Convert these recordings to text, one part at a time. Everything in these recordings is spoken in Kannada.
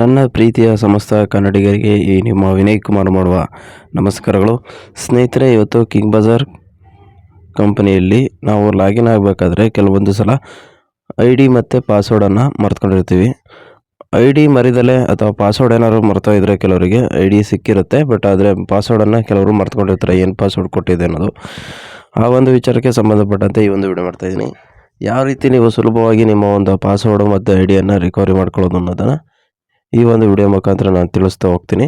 ನನ್ನ ಪ್ರೀತಿಯ ಸಮಸ್ತ ಕನ್ನಡಿಗರಿಗೆ ಈ ನಿಮ್ಮ ವಿನಯ್ ಕುಮಾರ್ ಮಾಡುವ ನಮಸ್ಕಾರಗಳು. ಸ್ನೇಹಿತರೆ, ಇವತ್ತು ಕಿಂಗ್ ಬಜಾರ್ ಕಂಪನಿಯಲ್ಲಿ ನಾವು ಲಾಗಿನ್ ಆಗಬೇಕಾದ್ರೆ ಕೆಲವೊಂದು ಸಲ ಐ ಡಿ ಮತ್ತು ಪಾಸ್ವರ್ಡನ್ನು ಮರ್ತ್ಕೊಂಡಿರ್ತೀವಿ. ಐ ಡಿ ಮರಿದಲೆ ಅಥವಾ ಪಾಸ್ವರ್ಡ್ ಏನಾದ್ರು ಮರ್ತಾ ಇದ್ದರೆ ಕೆಲವರಿಗೆ ಐ ಡಿ ಸಿಕ್ಕಿರುತ್ತೆ ಬಟ್ ಆದರೆ ಪಾಸ್ವರ್ಡನ್ನು ಕೆಲವರು ಮರ್ತ್ಕೊಂಡಿರ್ತಾರೆ, ಏನು ಪಾಸ್ವರ್ಡ್ ಕೊಟ್ಟಿದೆ ಅನ್ನೋದು. ಆ ಒಂದು ವಿಚಾರಕ್ಕೆ ಸಂಬಂಧಪಟ್ಟಂತೆ ಈ ಒಂದು ವಿಡಿಯೋ ಮಾಡ್ತಾಯಿದ್ದೀನಿ ಯಾವ ರೀತಿ ನೀವು ಸುಲಭವಾಗಿ ನಿಮ್ಮ ಒಂದು ಪಾಸ್ವರ್ಡು ಮತ್ತು ಐ ಡಿಯನ್ನು ರಿಕವರಿ ಮಾಡ್ಕೊಳ್ಳೋದು ಅನ್ನೋದನ್ನು ಈ ಒಂದು ವಿಡಿಯೋ ಮುಖಾಂತರ ನಾನು ತಿಳಿಸ್ತಾ ಹೋಗ್ತೀನಿ.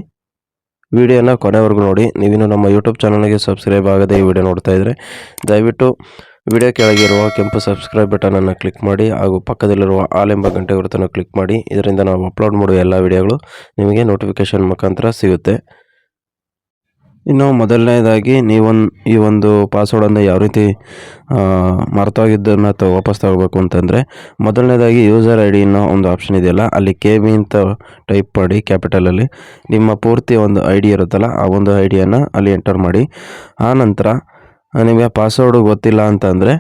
ವಿಡಿಯೋನ ಕೊನೆವರೆಗೂ ನೋಡಿ. ನೀವಿನ್ನು ನಮ್ಮ ಯೂಟ್ಯೂಬ್ ಚಾನಲ್ಗೆ ಸಬ್ಸ್ಕ್ರೈಬ್ ಆಗದೆ ಈ ವಿಡಿಯೋ ನೋಡ್ತಾ ಇದ್ದರೆ ದಯವಿಟ್ಟು ವಿಡಿಯೋ ಕೆಳಗಿರುವ ಕೆಂಪು ಸಬ್ಸ್ಕ್ರೈಬ್ ಬಟನನ್ನು ಕ್ಲಿಕ್ ಮಾಡಿ ಹಾಗೂ ಪಕ್ಕದಲ್ಲಿರುವ ಆಲ್ ಎಂಬ ಗಂಟೆ ಗುರುತನ್ನು ಕ್ಲಿಕ್ ಮಾಡಿ. ಇದರಿಂದ ನಾವು ಅಪ್ಲೋಡ್ ಮಾಡುವ ಎಲ್ಲ ವಿಡಿಯೋಗಳು ನಿಮಗೆ ನೋಟಿಫಿಕೇಷನ್ ಮುಖಾಂತರ ಸಿಗುತ್ತೆ. ಇನ್ನು ಮೊದಲನೇದಾಗಿ ನೀವೊಂದು ಈ ಒಂದು ಪಾಸ್ವರ್ಡನ್ನು ಯಾವ ರೀತಿ ಮರ್ತೋಗಿದ್ದನ್ನು ತ, ವಾಪಸ್ ತಗೋಬೇಕು ಅಂತಂದರೆ, ಮೊದಲನೇದಾಗಿ ಯೂಸರ್ ಐ ಡಿ ಅನ್ನೋ ಒಂದು ಆಪ್ಷನ್ ಇದೆಯಲ್ಲ, ಅಲ್ಲಿ ಕೆ ಬಿ ಅಂತ ಟೈಪ್ ಮಾಡಿ ಕ್ಯಾಪಿಟಲಲ್ಲಿ ನಿಮ್ಮ ಪೂರ್ತಿ ಒಂದು ಐ ಡಿ ಇರುತ್ತಲ್ಲ, ಆ ಒಂದು ಐ ಡಿಯನ್ನು ಅಲ್ಲಿ ಎಂಟರ್ ಮಾಡಿ, ಆ ನಂತರ ನಿಮಗೆ ಪಾಸ್ವರ್ಡು ಗೊತ್ತಿಲ್ಲ ಅಂತಂದರೆ,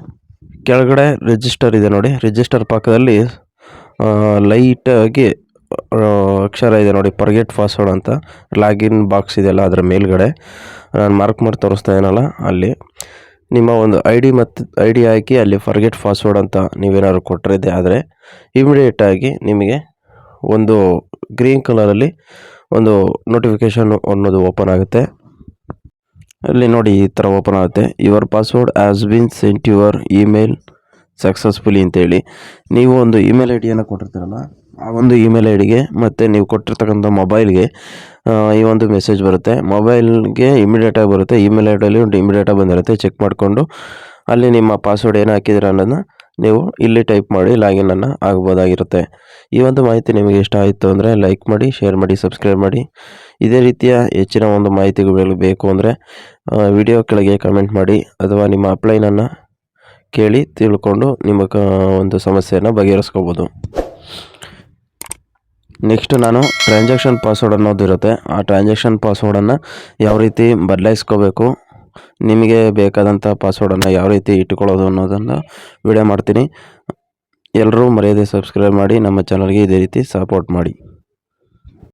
ಕೆಳಗಡೆ ರಿಜಿಸ್ಟರ್ ಇದೆ ನೋಡಿ ರಿಜಿಸ್ಟರ್ ಪಕ್ಕದಲ್ಲಿ ಲೈಟಾಗಿ ಅಕ್ಷರ ಇದೆ ನೋಡಿ ಪರ್ಗೆಟ್ ಪಾಸ್ವರ್ಡ್ ಅಂತ. ಲಾಗಿನ್ ಬಾಕ್ಸ್ ಇದೆಯಲ್ಲ, ಅದರ ಮೇಲ್ಗಡೆ. ನಾನು ಮಾರ್ಕ್ ಮಾಡಿ ತೋರಿಸ್ತಾ ಏನಲ್ಲ ಅಲ್ಲಿ. ನಿಮ್ಮ ಒಂದು ಐ ಡಿ ಮತ್ತು ಐ ಡಿ ಹಾಕಿ ಅಲ್ಲಿ ಫರ್ಗೆಟ್ ಪಾಸ್ವರ್ಡ್ ಅಂತ ನೀವೇನಾದ್ರು ಕೊಟ್ಟರೆ ಆದರೆ ಇಮಿಡಿಯೇಟಾಗಿ ನಿಮಗೆ ಒಂದು ಗ್ರೀನ್ ಕಲರಲ್ಲಿ ಒಂದು ನೋಟಿಫಿಕೇಷನ್ ಅನ್ನೋದು ಓಪನ್ ಆಗುತ್ತೆ. ಅಲ್ಲಿ ನೋಡಿ ಈ ಥರ ಓಪನ್ ಆಗುತ್ತೆ. Your password as been sent your email successfully ಅಂತೇಳಿ ನೀವು ಒಂದು ಇಮೇಲ್ ಐ ಡಿಯನ್ನು ಕೊಟ್ಟಿರ್ತೀರಲ್ಲ ಆ ಒಂದು ಇಮೇಲ್ ಐ ಡಿಗೆ ಮತ್ತು ನೀವು ಕೊಟ್ಟಿರ್ತಕ್ಕಂಥ ಮೊಬೈಲ್ಗೆ ಈ ಒಂದು ಮೆಸೇಜ್ ಬರುತ್ತೆ. ಮೊಬೈಲ್ಗೆ ಇಮಿಡಿಯೇಟಾಗಿ ಬರುತ್ತೆ. ಇಮೇಲ್ ಐ ಡಿಯಲ್ಲಿ ಒಂದು ಇಮಿಡಿಯೇಟಾಗಿ ಬಂದಿರುತ್ತೆ. ಚೆಕ್ ಮಾಡಿಕೊಂಡು ಅಲ್ಲಿ ನಿಮ್ಮ ಪಾಸ್ವರ್ಡ್ ಏನು ಹಾಕಿದ್ದೀರ ಅನ್ನೋದನ್ನ ನೀವು ಇಲ್ಲಿ ಟೈಪ್ ಮಾಡಿ ಲಾಗಿನನ್ನು ಆಗ್ಬೋದಾಗಿರುತ್ತೆ. ಈ ಒಂದು ಮಾಹಿತಿ ನಿಮಗೆ ಇಷ್ಟ ಆಯಿತು ಅಂದರೆ ಲೈಕ್ ಮಾಡಿ ಶೇರ್ ಮಾಡಿ ಸಬ್ಸ್ಕ್ರೈಬ್ ಮಾಡಿ. ಇದೇ ರೀತಿಯ ಹೆಚ್ಚಿನ ಒಂದು ಮಾಹಿತಿಗಳು ಬೇಕು ಅಂದರೆ ವಿಡಿಯೋ ಕೆಳಗೆ ಕಮೆಂಟ್ ಮಾಡಿ ಅಥವಾ ನಿಮ್ಮ ಅಪ್ಲೈನನ್ನು ಕೇಳಿ ತಿಳ್ಕೊಂಡು ನಿಮ್ಮ ಒಂದು ಸಮಸ್ಯೆಯನ್ನು ಬಗೆಹರಿಸ್ಕೋಬೋದು. ನೆಕ್ಸ್ಟ್ ನಾನು ಟ್ರಾನ್ಸಾಕ್ಷನ್ ಪಾಸ್ವರ್ಡ್ ಅನ್ನೋದು ಇರುತ್ತೆ. ಆ ಟ್ರಾನ್ಸಾಕ್ಷನ್ ಪಾಸ್ವರ್ಡನ್ನು ಯಾವ ರೀತಿ ಬದಲಾಯಿಸ್ಕೋಬೇಕು, ನಿಮಗೆ ಬೇಕಾದಂಥ ಪಾಸ್ವರ್ಡನ್ನು ಯಾವ ರೀತಿ ಇಟ್ಕೊಳ್ಳೋದು ಅನ್ನೋದನ್ನು ವಿಡಿಯೋ ಮಾಡ್ತೀನಿ. ಎಲ್ಲರೂ ಮರ್ಯಾದೆ ಸಬ್ಸ್ಕ್ರೈಬ್ ಮಾಡಿ, ನಮ್ಮ ಚಾನಲ್ಗೆ ಇದೇ ರೀತಿ ಸಪೋರ್ಟ್ ಮಾಡಿ.